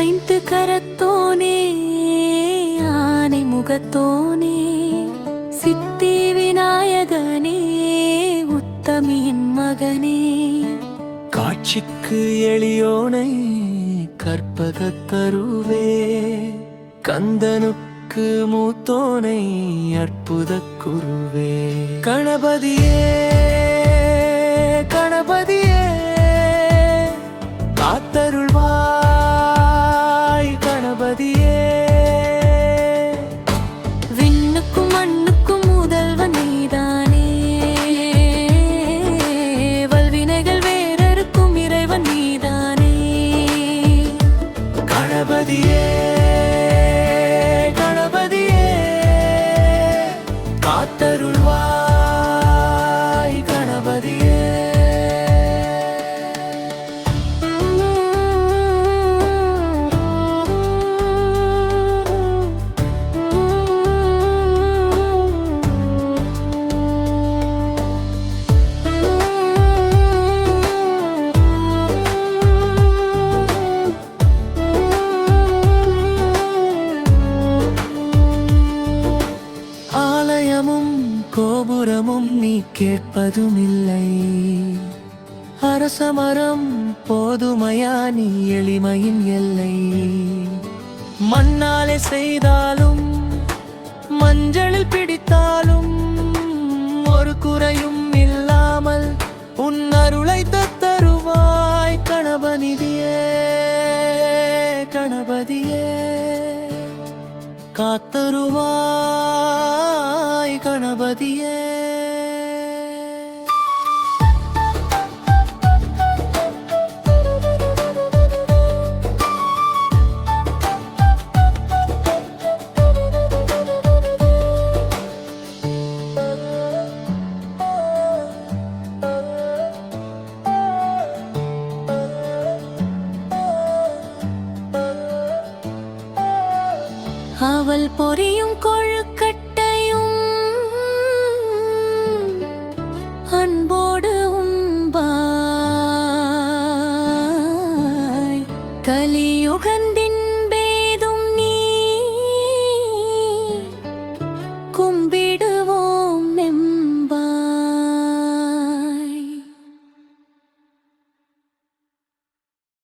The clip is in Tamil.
ஐந்து கரத்தோனே ஆனை முகத்தோனே சித்தி விநாயகனே உத்தமியின் மகனே. காட்சிக்கு எளியோனை கற்பக தருவே கந்தனுக்கு மூத்தோனை அற்புத குருவே. கணபதியே கணபதியே கோபுரமும் நீ கேட்பதுமில்லை. அரசமரம் போதுமையா நீ எளிமையின் எல்லை. மண்ணாலே செய்தாலும் மஞ்சளில் பிடித்தாலும் ஒரு குறையும் இல்லாமல் உன் அருளை தத்தருவாய் கணபதியே கணபதியே. காத்தருவாய் கணபதியே. அவள் பொறியும் கொழுக்கட்டு